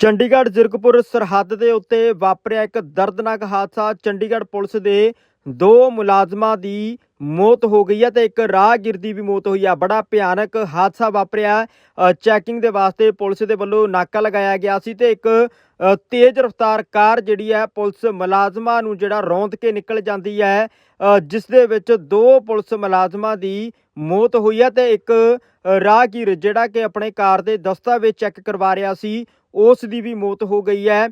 ਚੰਡੀਗੜ੍ਹ ਜ਼ਿਰਕਪੁਰ ਸਰਹੱਦ ਦੇ ਉੱਤੇ ਵਾਪਰਿਆ ਇੱਕ ਦਰਦਨਾਕ ਹਾਦਸਾ। ਚੰਡੀਗੜ੍ਹ ਪੁਲਿਸ ਦੇ ਦੋ ਮੁਲਾਜ਼ਮਾਂ ਦੀ ਮੌਤ ਹੋ ਗਈ ਹੈ ਤੇ ਇੱਕ ਰਾਹਗੀਰ ਦੀ ਵੀ ਮੌਤ ਹੋਈ ਆ ਬੜਾ ਭਿਆਨਕ ਹਾਦਸਾ ਵਾਪਰਿਆ। ਚੈਕਿੰਗ ਦੇ ਵਾਸਤੇ ਪੁਲਿਸ ਦੇ ਵੱਲੋਂ ਨਾਕਾ ਲਗਾਇਆ ਗਿਆ ਸੀ ਤੇ ਇੱਕ ਤੇਜ਼ ਰਫ਼ਤਾਰ ਕਾਰ ਜਿਹੜੀ ਹੈ, ਪੁਲਿਸ ਮੁਲਾਜ਼ਮਾਂ ਨੂੰ ਜਿਹੜਾ ਰੌਂਦ ਕੇ ਨਿਕਲ ਜਾਂਦੀ ਹੈ ਜਿਸ ਦੇ ਵਿੱਚ ਦੋ ਪੁਲਿਸ ਮੁਲਾਜ਼ਮਾਂ ਦੀ ਮੌਤ ਹੋਈ ਹੈ ਤੇ ਇੱਕ ਰਾਹਗੀਰ ਜਿਹੜਾ ਕਿ ਆਪਣੇ ਕਾਰ ਦੇ ਦਸਤਾਵੇਜ਼ ਚੈੱਕ ਕਰਵਾ ਰਿਹਾ ਸੀ। ਉਸ ਦੀ ਵੀ ਮੌਤ ਹੋ ਗਈ ਹੈ।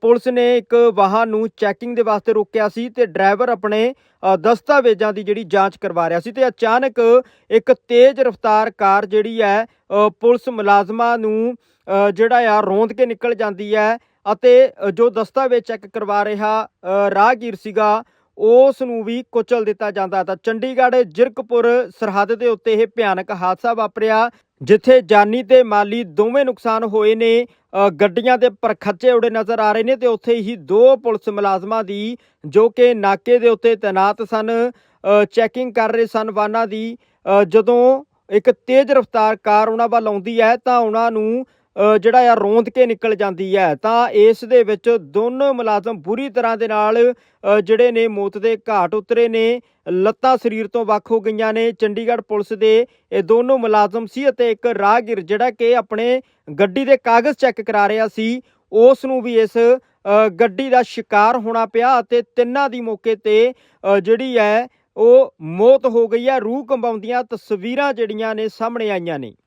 ਪੁਲਿਸ ਨੇ ਇੱਕ ਵਾਹਨ ਨੂੰ ਚੈਕਿੰਗ ਦੇ ਵਾਸਤੇ ਰੋਕਿਆ ਸੀ ਤੇ ਡਰਾਈਵਰ ਆਪਣੇ ਦਸਤਾਵੇਜ਼ਾਂ ਦੀ ਜਿਹੜੀ ਜਾਂਚ ਕਰਵਾ ਰਿਹਾ ਸੀ ਤੇ ਅਚਾਨਕ ਇੱਕ ਤੇਜ਼ ਰਫ਼ਤਾਰ ਕਾਰ ਜਿਹੜੀ ਹੈ ਪੁਲਿਸ ਮੁਲਾਜ਼ਮਾਂ ਨੂੰ ਜਿਹੜਾ ਆ ਰੋਂਦ ਕੇ ਨਿਕਲ ਜਾਂਦੀ ਹੈ ਅਤੇ ਜੋ ਦਸਤਾਵੇਜ਼ ਚੈੱਕ ਕਰਵਾ ਰਿਹਾ ਰਾਹਗੀਰ ਸੀਗਾ ਉਸ ਨੂੰ ਵੀ ਕੁਚਲ ਦਿੱਤਾ ਜਾਂਦਾ ਤਾਂ ਚੰਡੀਗੜ੍ਹ, ਜਿਰਕਪੁਰ, ਸਰਹੱਦ ਦੇ ਉੱਤੇ ਇਹ ਭਿਆਨਕ ਹਾਦਸਾ ਵਾਪਰਿਆ। ਜਿੱਥੇ ਜਾਨੀ ਤੇ ਮਾਲੀ ਦੋਵੇਂ ਨੁਕਸਾਨ ਹੋਏ ਨੇ ਗੱਡੀਆਂ ਦੇ ਪਰਖੱਚੇ ਉੜੇ ਨਜ਼ਰ ਆ ਰਹੇ ਨੇ ਤੇ ਉੱਥੇ ਹੀ ਦੋ ਪੁਲਿਸ ਮੁਲਾਜ਼ਮਾਂ ਦੀ, ਜੋ ਕਿ ਨਾਕੇ ਦੇ ਉੱਤੇ ਤੈਨਾਤ ਸਨ ਚੈਕਿੰਗ ਕਰ ਰਹੇ ਸਨ ਵਾਹਨਾਂ ਦੀ ਜਦੋਂ ਇੱਕ ਤੇਜ਼ ਰਫ਼ਤਾਰ ਕਾਰ ਉਹਨਾਂ ਵੱਲ ਆਉਂਦੀ ਹੈ ਤਾਂ ਉਹਨਾਂ ਨੂੰ ਜਿਹੜਾ ਆ ਰੋਂਦ ਕੇ ਨਿਕਲ ਜਾਂਦੀ ਹੈ, ਤਾਂ ਇਸ ਦੇ ਵਿੱਚ ਦੋਨੋਂ ਮੁਲਾਜ਼ਮ ਬੁਰੀ ਤਰ੍ਹਾਂ ਦੇ ਨਾਲ ਜਿਹੜੇ ਨੇ ਮੌਤ ਦੇ ਘਾਟ ਉਤਰੇ ਨੇ, ਲੱਤਾਂ ਸਰੀਰ ਤੋਂ ਵੱਖ ਹੋ ਗਈਆਂ ਨੇ, ਚੰਡੀਗੜ੍ਹ ਪੁਲਿਸ ਦੇ ਇਹ ਦੋਨੋਂ ਮੁਲਾਜ਼ਮ ਸੀ ਅਤੇ ਇੱਕ ਰਾਹਗੀਰ ਜਿਹੜਾ ਕਿ ਆਪਣੇ ਗੱਡੀ ਦੇ ਕਾਗਜ਼ ਚੈੱਕ ਕਰਾ ਰਿਹਾ ਸੀ, ਉਸ ਨੂੰ ਵੀ ਇਸ ਗੱਡੀ ਦਾ ਸ਼ਿਕਾਰ ਹੋਣਾ ਪਿਆ ਅਤੇ ਤਿੰਨਾਂ ਦੀ ਮੌਕੇ ਤੇ ਜਿਹੜੀ ਹੈ, ਉਹ ਮੌਤ ਹੋ ਗਈ ਹੈ, ਰੂਹ ਕੰਬਾਉਂਦੀਆਂ ਤਸਵੀਰਾਂ ਜਿਹੜੀਆਂ ਨੇ ਸਾਹਮਣੇ ਆਈਆਂ ਨੇ।